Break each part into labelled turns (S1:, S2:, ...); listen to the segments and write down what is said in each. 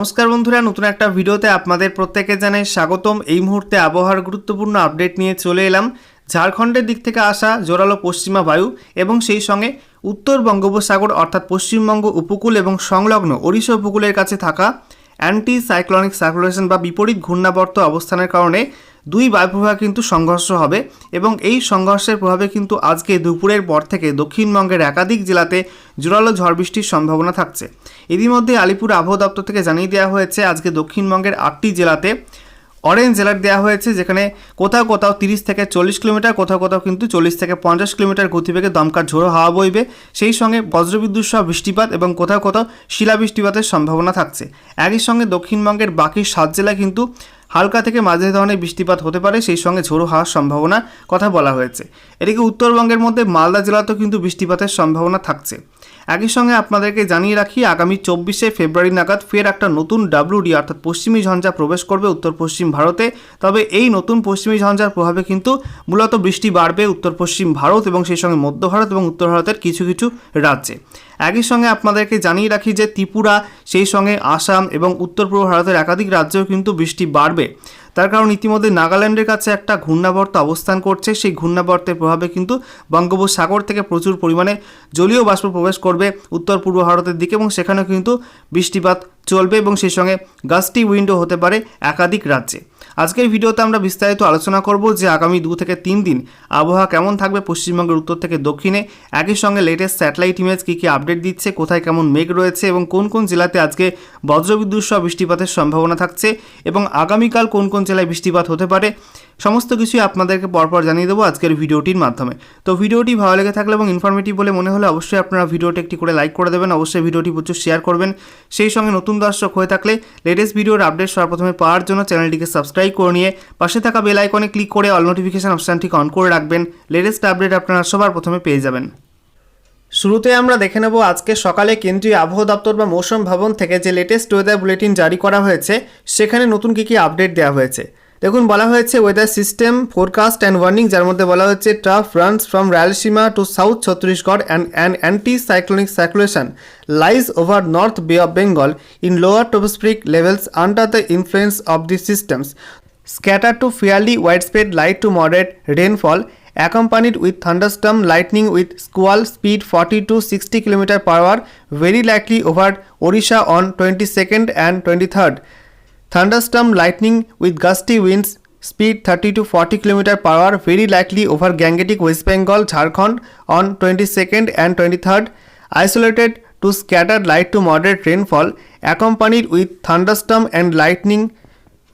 S1: নমস্কার বন্ধুরা, নতুন একটা ভিডিওতে আপনাদের প্রত্যেকে জানাই স্বাগতম। এই মুহূর্তে আবহাওয়ার গুরুত্বপূর্ণ আপডেট নিয়ে চলে এলাম। ঝাড়খণ্ডের দিক থেকে আসা জোরালো পশ্চিমা বায়ু এবং সেই সঙ্গে উত্তর বঙ্গোপসাগর অর্থাৎ পশ্চিমবঙ্গ উপকূল এবং সংলগ্ন ওড়িশা উপকূলের কাছে থাকা অ্যান্টি সাইক্লনিক সার্কুলেশন বা বিপরীত ঘূর্ণাবর্ত অবস্থানের কারণে দুই বায়ুপ্রবাহ কিন্তু সংঘর্ষ হবে এবং এই সংঘর্ষের প্রভাবে কিন্তু আজকে দুপুরের পর থেকে দক্ষিণবঙ্গের একাধিক জেলাতে জোরালো ঝড় বৃষ্টির সম্ভাবনা থাকছে। ইতিমধ্যে আলিপুর আবহাওয়া দপ্তর থেকে জানিয়ে দেওয়া হয়েছে, আজকে দক্ষিণবঙ্গের আটটি জেলাতে অরেঞ্জ অ্যালার্ট দেওয়া হয়েছে, যেখানে কোথাও কোথাও তিরিশ থেকে চল্লিশ কিলোমিটার, কোথাও কোথাও কিন্তু চল্লিশ থেকে পঞ্চাশ কিলোমিটার গতিবেগে দমকার ঝোড়ো হাওয়া বইবে। সেই সঙ্গে বজ্রবিদ্যুৎ সহ বৃষ্টিপাত এবং কোথাও কোথাও শিলাবৃষ্টিপাতের সম্ভাবনা থাকছে। একই সঙ্গে দক্ষিণবঙ্গের বাকি সাত জেলায় কিন্তু হালকা থেকে মাঝারি ধরনের বৃষ্টিপাত হতে পারে, সেই সঙ্গে ঝোড়ো হওয়ার সম্ভাবনা কথা বলা হয়েছে। এদিকে উত্তরবঙ্গের মধ্যে মালদা জেলাতেও কিন্তু বৃষ্টিপাতের সম্ভাবনা থাকছে। একই সঙ্গে আপনাদেরকে জানিয়ে রাখি, আগামী চব্বিশে ফেব্রুয়ারি নাগাদ ফের একটা নতুন ডাব্লিউডি অর্থাৎ পশ্চিমী ঝঞ্ঝা প্রবেশ করবে উত্তর পশ্চিম ভারতে। তবে এই নতুন পশ্চিমী ঝঞ্ঝার প্রভাবে কিন্তু মূলত বৃষ্টি বাড়বে উত্তর পশ্চিম ভারত এবং সেই সঙ্গে মধ্য ভারত এবং উত্তর ভারতের কিছু কিছু রাজ্যে। একই সঙ্গে আপনাদেরকে জানিয়ে রাখি যে ত্রিপুরা, সেই সঙ্গে আসাম এবং উত্তর পূর্ব ভারতের একাধিক রাজ্যেও কিন্তু বৃষ্টি বাড়বে। তার কারণ ইতিমধ্যে নাগাল্যান্ডের কাছে একটা ঘূর্ণাবর্ত অবস্থান করছে। সেই ঘূর্ণাবর্তের প্রভাবে কিন্তু বঙ্গোপসাগর থেকে প্রচুর পরিমাণে জলীয় বাষ্প প্রবেশ করবে উত্তর পূর্ব ভারতের দিকে এবং সেখানে কিন্তু বৃষ্টিপাত চলবে এবং সেই সঙ্গে গাস্টি উইন্ডো হতে পারে একাধিক রাজ্যে। আজকের ভিডিওতে আমরা বিস্তারিত আলোচনা করব যে আগামী দু থেকে তিন দিন আবহাওয়া কেমন থাকবে পশ্চিমবঙ্গের উত্তর থেকে দক্ষিণে। একই সঙ্গে লেটেস্ট স্যাটেলাইট ইমেজ কী কী আপডেট দিচ্ছে, কোথায় কেমন মেঘ রয়েছে এবং কোন কোন জেলাতে আজকে বজ্রবিদ্যুৎ সহ বৃষ্টিপাতের সম্ভাবনা থাকছে এবং আগামীকাল কোন কোন জেলায় বৃষ্টিপাত হতে পারে সমস্ত কিছুই আপনাদেরকে পরপর জানিয়ে দেবো আজকের ভিডিওটির মাধ্যমে। তো ভিডিওটি ভালো লেগে থাকলে এবং ইনফরমেটিভ বলে মনে হলে অবশ্যই আপনারা ভিডিওটি একটি করে লাইক করে দেবেন, অবশ্যই ভিডিওটি প্রচুর শেয়ার করবেন। সেই সঙ্গে নতুন দর্শক হয়ে থাকলে লেটেস্ট ভিডিওর আপডেট সর্বপ্রথমে পাওয়ার জন্য চ্যানেলটিকে সাবস্ক্রাইব করে নিয়ে পাশে থাকা বেল আইকনে ক্লিক করে অল নোটিফিকেশন অপশানটিকে অন করে রাখবেন। লেটেস্ট আপডেট আপনারা সবার প্রথমে পেয়ে যাবেন। শুরুতে আমরা দেখে নেব আজকে সকালে কেন্দ্রীয় আবহাওয়া দপ্তর বা মৌসুম ভবন থেকে যে লেটেস্ট ওয়েদার বুলেটিন জারি করা হয়েছে, সেখানে নতুন কী কী আপডেট দেওয়া হয়েছে। দেখুন, বলা হয়েছে weather system forecast and warning যার মধ্যে বলা হয়েছে trough runs from Rayalaseema to south Chhattisgarh and and anti cyclonic circulation lies over north bay of Bengal in lower tropospheric levels under the influence of the systems scatter to fairly widespread light to moderate rainfall accompanied with thunderstorm lightning with squall speed forty to sixty kilometre per hour very likely over Odisha on twenty second and twenty third thunderstorm lightning with gusty winds speed thirty to forty kilometre per hour very likely over Gangetic west Bengal Jharkhand on twenty second and twenty third isolated to scatter light to moderate rainfall accompanied with thunderstorm and lightning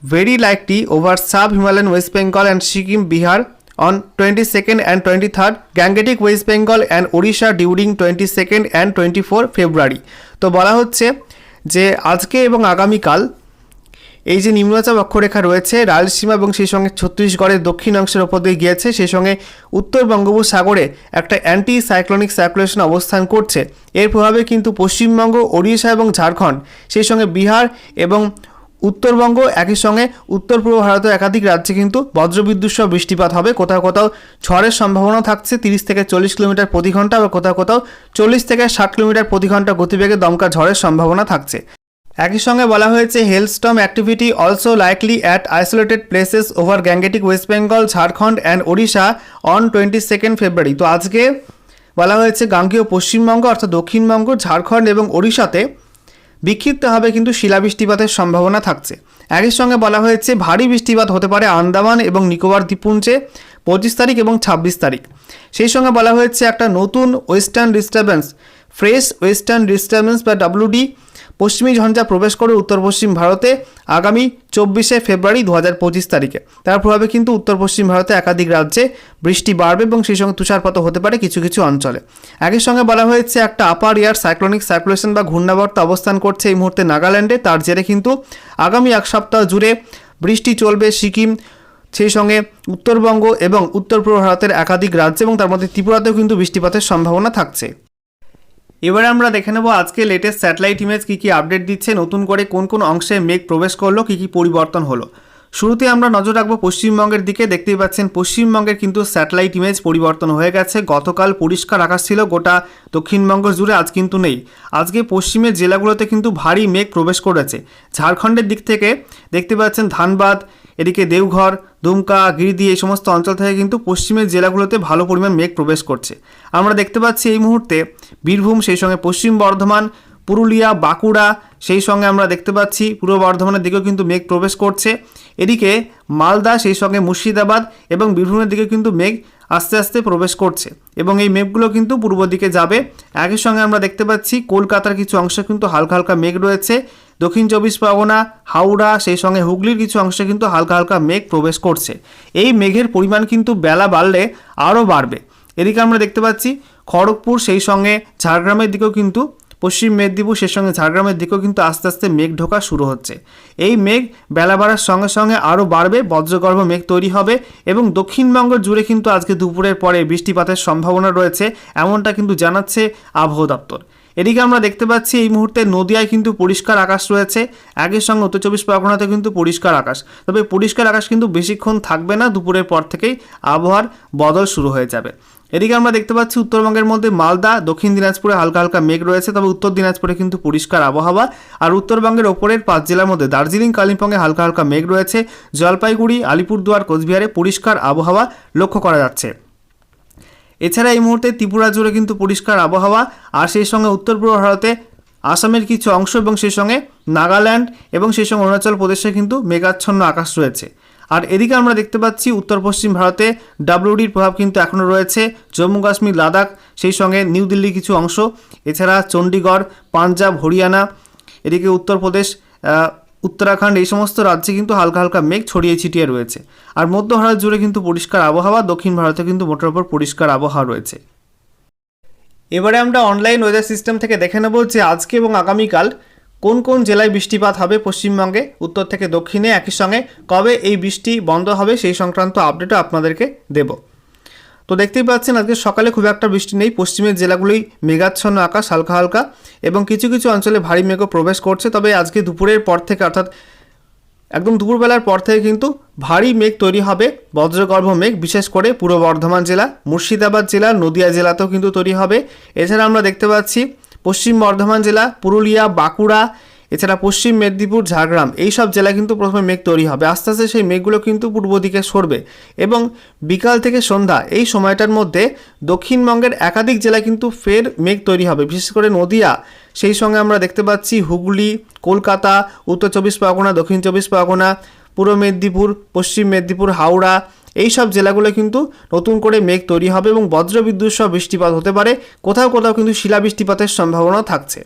S1: very likely over sub Himalayan west Bengal and Sikkim Bihar on twenty second and twenty third Gangetic west Bengal and Odisha during twenty second and twenty four February তো বলা হচ্ছে যে আজকে এবং আগামীকাল এই যে নিম্নচাপ অক্ষরেখা রয়েছে রায়লসীমা এবং সেই সঙ্গে ছত্তিশগড়ের দক্ষিণ অংশের ওপর দিয়ে গিয়েছে, সেই সঙ্গে উত্তর বঙ্গোপসাগরে একটা অ্যান্টি সাইক্লোনিক সার্কুলেশন অবস্থান করছে। এর প্রভাবে কিন্তু পশ্চিমবঙ্গ, ওড়িশা এবং ঝাড়খণ্ড, সেই সঙ্গে বিহার এবং উত্তরবঙ্গ একই সঙ্গে উত্তর পূর্ব ভারতের একাধিক রাজ্যে কিন্তু বজ্রবিদ্যুৎ সহ বৃষ্টিপাত হবে। কোথাও কোথাও ঝড়ের সম্ভাবনা থাকছে, তিরিশ থেকে চল্লিশ কিলোমিটার প্রতি ঘণ্টা বা কোথাও কোথাও চল্লিশ থেকে ষাট কিলোমিটার প্রতি ঘণ্টা গতিবেগে দমকা ঝড়ের সম্ভাবনা থাকছে। একই সঙ্গে বলা হয়েছে, hailstorm activity also likely at isolated places over Gangetic west Bengal Jharkhand and Odisha on twenty second February তো আজকে বলা হয়েছে, গাঙ্গীয় পশ্চিমবঙ্গ অর্থাৎ দক্ষিণবঙ্গ, ঝাড়খণ্ড এবং ওড়িশাতে বিক্ষিপ্তভাবে কিন্তু শিলাবৃষ্টিপাতের সম্ভাবনা থাকছে। একই সঙ্গে বলা হয়েছে, ভারী বৃষ্টিপাত হতে পারে আন্দামান এবং নিকোবর দ্বীপপুঞ্জে পঁচিশ তারিখ এবং ছাব্বিশ তারিখ। সেই সঙ্গে বলা হয়েছে, একটা নতুন western disturbance fresh western disturbance বা ডাব্লিউডি পশ্চিমী ঝঞ্ঝা প্রবেশ করে উত্তর পশ্চিম ভারতে আগামী চব্বিশে ফেব্রুয়ারি দু হাজার পঁচিশ তারিখে। তার প্রভাবে কিন্তু উত্তর পশ্চিম ভারতে একাধিক রাজ্যে বৃষ্টি বাড়বে এবং সেই সঙ্গে তুষারপাত হতে পারে কিছু কিছু অঞ্চলে। একই সঙ্গে বলা হয়েছে, একটা আপার ইয়ার সাইক্লোনিক সার্কুলেশন বা ঘূর্ণাবর্ত অবস্থান করছে এই মুহূর্তে নাগাল্যান্ডে। তার জেরে কিন্তু আগামী এক সপ্তাহ জুড়ে বৃষ্টি চলবে সিকিম, সেই সঙ্গে উত্তরবঙ্গ এবং উত্তর পূর্ব ভারতের একাধিক রাজ্যে এবং তার মধ্যে ত্রিপুরাতেও কিন্তু বৃষ্টিপাতের সম্ভাবনা থাকছে। এবারে আমরা দেখে নেব আজকে লেটেস্ট স্যাটেলাইট ইমেজ কী কী আপডেট দিচ্ছে, নতুন করে কোন কোন অংশে মেঘ প্রবেশ করল, কী কী পরিবর্তন হলো। শুরুতে আমরা নজর রাখব পশ্চিমবঙ্গের দিকে। দেখতেই পাচ্ছেন, পশ্চিমবঙ্গের কিন্তু স্যাটেলাইট ইমেজ পরিবর্তন হয়ে গেছে। গতকাল পরিষ্কার আকাশ ছিল, গোটা দক্ষিণবঙ্গ জুড়ে আজ কিন্তু নেই। আজকে পশ্চিমের জেলাগুলোতে কিন্তু ভারী মেঘ প্রবেশ করেছে। ঝাড়খণ্ডের দিক থেকে দেখতে পাচ্ছেন, ধানবাদ, এদিকে দেওঘর, দুমকা, গিরিদি এই সমস্ত অঞ্চল থেকে কিন্তু পশ্চিমের জেলাগুলোতে ভালো পরিমাণ মেঘ প্রবেশ করছে। আমরা দেখতে পাচ্ছি এই মুহূর্তে বীরভূম, সেই সঙ্গে পশ্চিম বর্ধমান, পুরুলিয়া, বাঁকুড়া সেই সঙ্গে আমরা দেখতে পাচ্ছি পূর্ব বর্ধমানের দিকেও কিন্তু মেঘ প্রবেশ করছে। এদিকে মালদা সেই সঙ্গে মুর্শিদাবাদ এবং বীরভূমের দিকে কিন্তু মেঘ আস্তে আস্তে প্রবেশ করছে এবং এই মেঘগুলো কিন্তু পূর্ব দিকে যাবে। একই সঙ্গে আমরা দেখতে পাচ্ছি কলকাতার কিছু অংশে কিন্তু হালকা হালকা মেঘ রয়েছে। দক্ষিণ চব্বিশ পরগনা, হাওড়া, সেই সঙ্গে হুগলির কিছু অংশে কিন্তু হালকা হালকা মেঘ প্রবেশ করছে। এই মেঘের পরিমাণ কিন্তু বেলা বাড়লে আরও বাড়বে। এদিকে আমরা দেখতে পাচ্ছি খড়গপুর সেই সঙ্গে ঝাড়গ্রামের দিকেও কিন্তু পশ্চিম মেদিনীপুর সেই সঙ্গে ঝাড়গ্রামের দিকেও কিন্তু আস্তে আস্তে মেঘ ঢোকা শুরু হচ্ছে। এই মেঘ বেলা বাড়ার সঙ্গে সঙ্গে আরও বাড়বে, বজ্রগর্ভ মেঘ তৈরি হবে এবং দক্ষিণবঙ্গ জুড়ে কিন্তু আজকে দুপুরের পরে বৃষ্টিপাতের সম্ভাবনা রয়েছে, এমনটা কিন্তু জানাচ্ছে আবহাওয়া দপ্তর। এদিকে আমরা দেখতে পাচ্ছি এই মুহূর্তে নদিয়ায় কিন্তু পরিষ্কার আকাশ রয়েছে, একই সঙ্গে উত্তর চব্বিশ পরগনাতে কিন্তু পরিষ্কার আকাশ। তবে পরিষ্কার আকাশ কিন্তু বেশিক্ষণ থাকবে না, দুপুরের পর থেকেই আবহাওয়ার বদল শুরু হয়ে যাবে। এদিকে আমরা দেখতে পাচ্ছি উত্তরবঙ্গের মধ্যে মালদা, দক্ষিণ দিনাজপুরে হালকা হালকা মেঘ রয়েছে, তবে উত্তর দিনাজপুরে কিন্তু পরিষ্কার আবহাওয়া। আর উত্তরবঙ্গের ওপরের পাঁচ জেলার মধ্যে দার্জিলিং, কালিম্পংয়ে হালকা হালকা মেঘ রয়েছে। জলপাইগুড়ি, আলিপুরদুয়ার, কোচবিহারে পরিষ্কার আবহাওয়া লক্ষ্য করা যাচ্ছে। এছাড়া এই মুহূর্তে ত্রিপুরা জুড়ে কিন্তু পরিষ্কার আবহাওয়া। আর সেই সঙ্গে উত্তর পূর্ব ভারতে আসামের কিছু অংশ এবং সেই সঙ্গে নাগাল্যান্ড এবং সেই সঙ্গে অরুণাচল প্রদেশে কিন্তু মেঘাচ্ছন্ন আকাশ রয়েছে। আর এদিকে আমরা দেখতে পাচ্ছি উত্তর পশ্চিম ভারতে ডাব্লিউডির প্রভাব কিন্তু এখনও রয়েছে। জম্মু কাশ্মীর, লাদাখ, সেই সঙ্গে নিউ দিল্লির কিছু অংশ। এছাড়া চণ্ডীগড় পাঞ্জাব, হরিয়ানা, এদিকে উত্তরপ্রদেশ উত্তরাখণ্ড, এই সমস্ত রাজ্যে কিন্তু হালকা হালকা মেঘ ছড়িয়ে ছিটিয়ে রয়েছে। আর মধ্য ভারত জুড়ে কিন্তু পরিষ্কার আবহাওয়া, দক্ষিণ ভারতে কিন্তু মোটের ওপর পরিষ্কার আবহাওয়া রয়েছে। এবারে আমরা অনলাইন ওয়েদার সিস্টেম থেকে দেখে নেব যে আজকে এবং আগামীকাল কোন কোন জেলায় বৃষ্টিপাত হবে পশ্চিমবঙ্গে, উত্তর থেকে দক্ষিণে একই সঙ্গে কবে এই বৃষ্টি বন্ধ হবে সেই সংক্রান্ত আপডেটও আপনাদেরকে দেব। তো দেখতেই পাচ্ছেন আজকে সকালে খুব একটা বৃষ্টি নেই, পশ্চিমের জেলাগুলোই মেঘাচ্ছন্ন আকাশ, হালকা হালকা এবং কিছু কিছু অঞ্চলে ভারী মেঘও প্রবেশ করছে, তবে আজকে দুপুরের পর থেকে অর্থাৎ একদম দুপুরবেলার পর থেকে কিন্তু ভারী মেঘ তৈরি হবে, বজ্রগর্ভ মেঘ, বিশেষ করে পূর্ব বর্ধমান জেলা, মুর্শিদাবাদ জেলা, নদিয়া জেলাতেও কিন্তু তৈরি হবে। এছাড়া আমরা দেখতে পাচ্ছি পশ্চিম বর্ধমান জেলা, পুরুলিয়া, বাঁকুড়া, এছাড়া পশ্চিম মেদিনীপুর, ঝাড়গ্রাম এই সব জেলা কিন্তু প্রথমে মেঘ তৈরি হবে। আস্তে আস্তে সেই মেঘগুলো কিন্তু পূর্ব দিকে সরবে এবং বিকাল থেকে সন্ধ্যা এই সময়টার মধ্যে দক্ষিণবঙ্গের একাধিক জেলা কিন্তু ফের মেঘ তৈরি হবে। বিশেষ করে নদিয়া, সেই সঙ্গে আমরা দেখতে পাচ্ছি হুগলি, কলকাতা, উত্তর চব্বিশ পরগনা, দক্ষিণ চব্বিশ পরগনা পূর্ব মেদিনীপুর, পশ্চিম মেদিনীপুর, হাওড়া এই সব জেলাগুলো কিন্তু নতুন করে মেঘ তৈরি হবে এবং বজ্রবিদ্যুৎ সহ বৃষ্টিপাত হতে পারে। কোথাও কোথাও কিন্তু শিলা বৃষ্টিপাতের সম্ভাবনা থাকছে।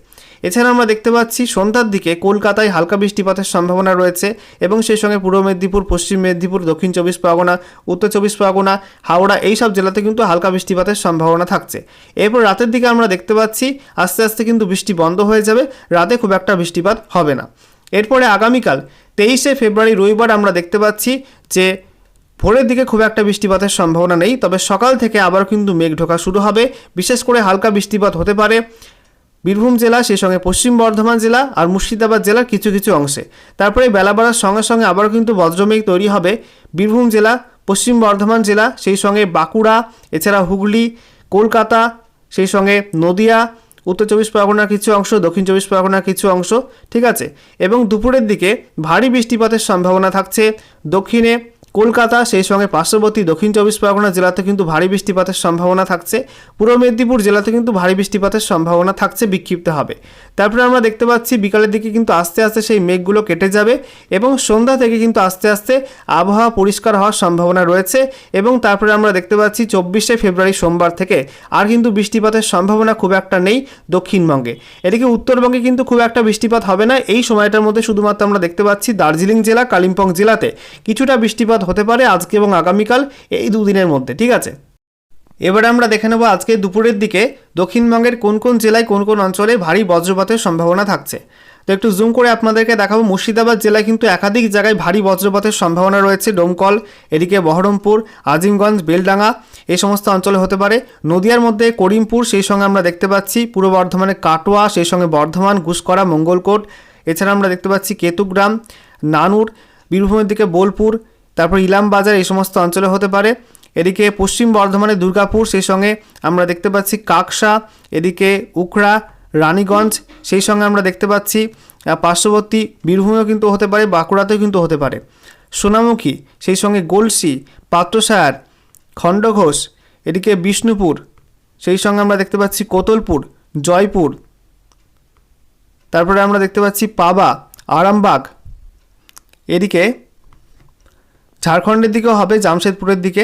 S1: এছাড়া আমরা দেখতে পাচ্ছি, সন্ধ্যার দিকে কলকাতায় হালকা বৃষ্টিপাতের সম্ভাবনা রয়েছে এবং সেই সঙ্গে পূর্ব মেদিনীপুর, পশ্চিম মেদিনীপুর, দক্ষিণ চব্বিশ পরগনা, উত্তর চব্বিশ পরগনা, হাওড়া এই সব জেলাতে কিন্তু হালকা বৃষ্টিপাতের সম্ভাবনা থাকছে। এরপর রাতের দিকে আমরা দেখতে পাচ্ছি, আস্তে আস্তে কিন্তু বৃষ্টি বন্ধ হয়ে যাবে। রাতে খুব একটা বৃষ্টিপাত হবে না। এরপরে আগামীকাল তেইশে ফেব্রুয়ারি রবিবার আমরা দেখতে পাচ্ছি যে ভোরের দিকে খুব একটা বৃষ্টিপাতের সম্ভাবনা নেই, তবে সকাল থেকে আবার কিন্তু মেঘ ঢোকা শুরু হবে। বিশেষ করে হালকা বৃষ্টিপাত হতে পারে বীরভূম জেলা, সেই সঙ্গে পশ্চিম বর্ধমান জেলা আর মুর্শিদাবাদ জেলার কিছু কিছু অংশে। তারপরে বেলা বাড়ার সঙ্গে সঙ্গে আবারও কিন্তু বজ্রমেঘ তৈরি হবে। বীরভূম জেলা, পশ্চিম বর্ধমান জেলা, সেই সঙ্গে বাঁকুড়া, এছাড়া হুগলি, কলকাতা, সেই সঙ্গে নদিয়া উত্তর চব্বিশ পরগনার কিছু অংশ, দক্ষিণ চব্বিশ পরগনার কিছু অংশ, ঠিক আছে? এবং দুপুরের দিকে ভারী বৃষ্টিপাতের সম্ভাবনা থাকছে দক্ষিণে কলকাতা, সেই সঙ্গে পার্শ্ববর্তী দক্ষিণ চব্বিশ পরগনা জেলাতে কিন্তু ভারী বৃষ্টিপাতের সম্ভাবনা থাকছে। পূর্ব মেদিনীপুর জেলাতে কিন্তু ভারী বৃষ্টিপাতের সম্ভাবনা থাকছে, বিক্ষিপ্ত হবে। তারপরে আমরা দেখতে পাচ্ছি, বিকালের দিকে কিন্তু আস্তে আস্তে সেই মেঘগুলো কেটে যাবে এবং সন্ধ্যা থেকে কিন্তু আস্তে আস্তে আবহাওয়া পরিষ্কার হওয়ার সম্ভাবনা রয়েছে এবং তারপরে আমরা দেখতে পাচ্ছি, চব্বিশে ফেব্রুয়ারি সোমবার থেকে আর কিন্তু বৃষ্টিপাতের সম্ভাবনা খুব একটা নেই দক্ষিণবঙ্গে। এদিকে উত্তরবঙ্গে কিন্তু খুব একটা বৃষ্টিপাত হবে না। এই সময়টার মধ্যে শুধুমাত্র আমরা দেখতে পাচ্ছি, দার্জিলিং জেলা, কালিম্পং জেলাতে কিছুটা বৃষ্টিপাত হতে পারে আজকে এবং আগামীকাল এই দুদিনের মধ্যে, ঠিক আছে? এবারে আমরা দেখে নেব আজকে দুপুরের দিকে দক্ষিণবঙ্গের কোন কোন জেলায় কোন কোন অঞ্চলে ভারী বজ্রপাতের সম্ভাবনা থাকছে। তো একটু জুম করে আপনাদেরকে দেখাবো, মুর্শিদাবাদ জেলায় কিন্তু একাধিক জায়গায় ভারী বজ্রপাতের সম্ভাবনা রয়েছে। ডোমকল, এদিকে বহরমপুর, আজিমগঞ্জ, বেলডাঙ্গা, এই সমস্ত অঞ্চলে হতে পারে। নদিয়ার মধ্যে করিমপুর, সেই সঙ্গে আমরা দেখতে পাচ্ছি পূর্ব বর্ধমানে কাটোয়া, সেই সঙ্গে বর্ধমান গুসকরা মঙ্গলকোট, এছাড়া আমরা দেখতে পাচ্ছি কেতুগ্রাম, নানুর, বীরভূমের দিকে বোলপুর তারপর ইলাম বাজার এই সমস্ত অঞ্চলে হতে পারে। এদিকে পশ্চিম বর্ধমানে দুর্গাপুর, সেই সঙ্গে আমরা দেখতে পাচ্ছি কাকসা, এদিকে উকড়া, রানীগঞ্জ, সেই সঙ্গে আমরা দেখতে পাচ্ছি পার্শ্ববর্তী বীরভূমেও কিন্তু হতে পারে, বাঁকুড়াতেও কিন্তু হতে পারে। সোনামুখী, সেই সঙ্গে গোলসি পাত্রসায়ার খণ্ডঘোষ, এদিকে বিষ্ণুপুর, সেই সঙ্গে আমরা দেখতে পাচ্ছি কোতলপুর, জয়পুর। তারপরে আমরা দেখতে পাচ্ছি পাবা, আরামবাগ। এদিকে ঝাড়খণ্ডের দিকেও হবে, জামশেদপুরের দিকে।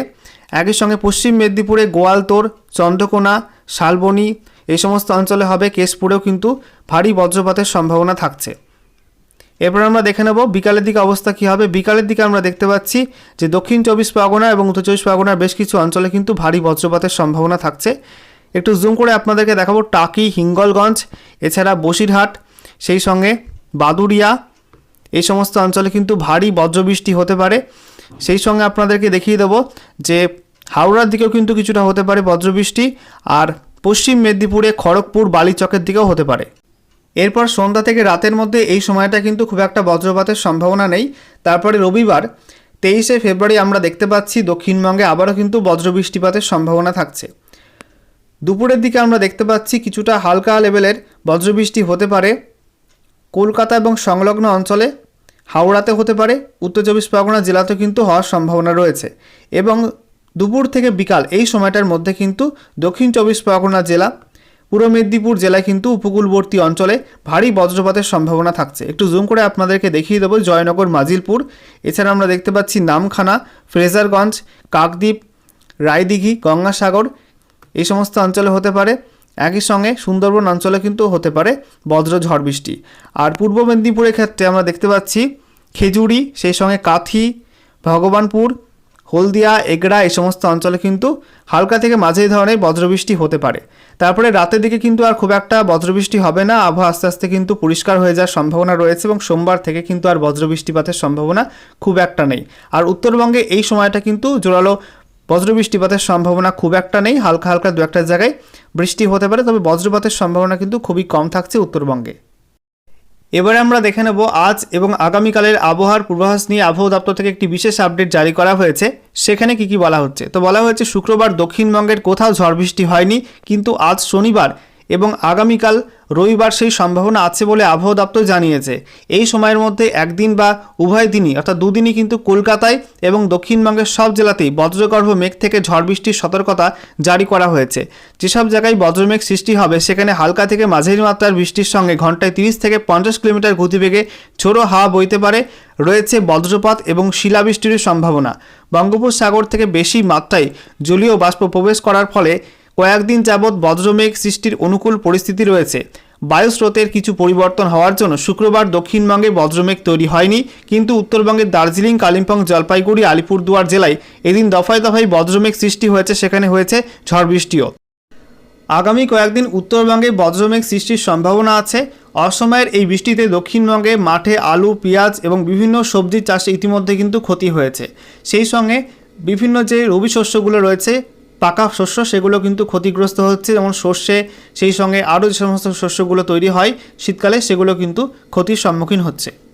S1: একই সঙ্গে পশ্চিম মেদিনীপুরে গোয়ালতোর, চন্দ্রকোনা, শালবনি, এই সমস্ত অঞ্চলে হবে, কেশপুরেও কিন্তু ভারী বজ্রপাতের সম্ভাবনা থাকছে। এরপর আমরা দেখে নেব বিকালের দিকে অবস্থা কী হবে। বিকালের দিকে আমরা দেখতে পাচ্ছি যে দক্ষিণ চব্বিশ পরগনা এবং উত্তর চব্বিশ পরগনার বেশ কিছু অঞ্চলে কিন্তু ভারী বজ্রপাতের সম্ভাবনা থাকছে। একটু জুম করে আপনাদেরকে দেখাবো টাকি, হিঙ্গলগঞ্জ, এছাড়া বসিরহাট, সেই সঙ্গে বাদুরিয়া এই সমস্ত অঞ্চলে কিন্তু ভারী বজ্রবৃষ্টি হতে পারে। সেই সঙ্গে আপনাদেরকে দেখিয়ে দেবো যে হাওড়ার দিকেও কিন্তু কিছুটা হতে পারে বজ্রবৃষ্টি আর পশ্চিম মেদিনীপুরে খড়গপুর, বালিচকের দিকেও হতে পারে। এরপর সন্ধ্যা থেকে রাতের মধ্যে এই সময়টা কিন্তু খুব একটা বজ্রপাতের সম্ভাবনা নেই। তারপরে রবিবার, তেইশে ফেব্রুয়ারি আমরা দেখতে পাচ্ছি দক্ষিণবঙ্গে আবারও কিন্তু বজ্রবৃষ্টিপাতের সম্ভাবনা থাকছে। দুপুরের দিকে আমরা দেখতে পাচ্ছি কিছুটা হালকা লেভেলের বজ্রবৃষ্টি হতে পারে। কলকাতা এবং সংলগ্ন অঞ্চলে হাওড়াতে হতে পারে, উত্তর চব্বিশ পরগনা জেলাতেও কিন্তু হওয়ার সম্ভাবনা রয়েছে। এবং দুপুর থেকে বিকাল এই সময়টার মধ্যে কিন্তু দক্ষিণ চব্বিশ পরগনা জেলা, পূর্ব মেদিনীপুর জেলায় কিন্তু উপকূলবর্তী অঞ্চলে ভারী বজ্রপাতের সম্ভাবনা থাকছে। একটু জুম করে আপনাদেরকে দেখিয়ে দেবো জয়নগর, মাজিলপুর। এছাড়া আমরা দেখতে পাচ্ছি নামখানা, ফ্রেজারগঞ্জ, কাকদ্বীপ, রায়দিঘি, গঙ্গাসাগর। এই সমস্ত অঞ্চলে হতে পারে। একই সঙ্গে সুন্দরবন অঞ্চলে কিন্তু হতে পারে বজ্র ঝড় বৃষ্টি। আর পূর্ব মেদিনীপুরের ক্ষেত্রে আমরা দেখতে পাচ্ছি খেজুরি, সেই সঙ্গে কাথি, ভগবানপুর, হলদিয়া, এগড়া এই সমস্ত অঞ্চলে কিন্তু হালকা থেকে মাঝারি ধরনের বজ্রবৃষ্টি হতে পারে। তারপরে রাতের দিকে কিন্তু আর খুব একটা বজ্রবৃষ্টি হবে না। আবহাওয়া আস্তে আস্তে কিন্তু পরিষ্কার হয়ে যাওয়ার সম্ভাবনা রয়েছে এবং সোমবার থেকে কিন্তু আর বজ্রবৃষ্টিপাতের সম্ভাবনা খুব একটা নেই। আর উত্তরবঙ্গে এই সময়টা কিন্তু জোরালো বজ্রবৃষ্টিপাতের সম্ভাবনা খুব একটা নেই, হালকা হালকা দু একটা জায়গায় বৃষ্টি হতে পারে, তবে বজ্রপাতের সম্ভাবনা কিন্তু খুবই কম থাকছে উত্তরবঙ্গে। এবারে আমরা দেখে নেব আজ এবং আগামীকালের আবহাওয়ার পূর্বাভাস নিয়ে আবহাওয়া দপ্তর থেকে একটি বিশেষ আপডেট জারি করা হয়েছে। সেখানে কি কি বলা হচ্ছে? তো বলা হয়েছে, শুক্রবার দক্ষিণবঙ্গের কোথাও ঝড় বৃষ্টি হয়নি, কিন্তু আজ শনিবার এবং আগামীকাল রবিবার সেই সম্ভাবনা আছে বলে আবহাওয়া দপ্তর জানিয়েছে। এই সময়ের মধ্যে একদিন বা উভয় দিনই, অর্থাৎ দুদিনই কিন্তু কলকাতায় এবং দক্ষিণবঙ্গের সব জেলাতেই বজ্রগর্ভ মেঘ থেকে ঝড় বৃষ্টির সতর্কতা জারি করা হয়েছে। যেসব জায়গায় বজ্রমেঘ সৃষ্টি হবে, সেখানে হালকা থেকে মাঝারি মাত্রার বৃষ্টির সঙ্গে ঘন্টায় তিরিশ থেকে পঞ্চাশ কিলোমিটার গতিবেগে ছোড়ো হাওয়া বইতে পারে। রয়েছে বজ্রপাত এবং শিলাবৃষ্টির সম্ভাবনা। বঙ্গোপসাগর থেকে বেশি মাত্রায় জলীয় বাষ্প প্রবেশ করার ফলে কয়েকদিন যাবৎ বজ্রমেঘ সৃষ্টির অনুকূল পরিস্থিতি রয়েছে। বায়ুস্রোতের কিছু পরিবর্তন হওয়ার জন্য শুক্রবার দক্ষিণবঙ্গে বজ্রমেঘ তৈরি হয়নি, কিন্তু উত্তরবঙ্গের দার্জিলিং, কালিম্পং, জলপাইগুড়ি, আলিপুরদুয়ার জেলায় এদিন দফায় দফায় বজ্রমেঘ সৃষ্টি হয়েছে, সেখানে হয়েছে ঝড় বৃষ্টিও। আগামী কয়েকদিন উত্তরবঙ্গে বজ্রমেঘ সৃষ্টির সম্ভাবনা আছে। অসময়ের এই বৃষ্টিতে দক্ষিণবঙ্গে মাঠে আলু, পেঁয়াজ এবং বিভিন্ন সবজির চাষে ইতিমধ্যে কিন্তু ক্ষতি হয়েছে। সেই সঙ্গে বিভিন্ন যে রবি শস্যগুলো রয়েছে পাকা শস্য, সেগুলো কিন্তু ক্ষতিগ্রস্ত হচ্ছে। যেমন সর্ষে, সেই সঙ্গে আরও যে সমস্ত শস্যগুলো তৈরি হয়, শীতকালে সেগুলো কিন্তু ক্ষতির সম্মুখীন হচ্ছে।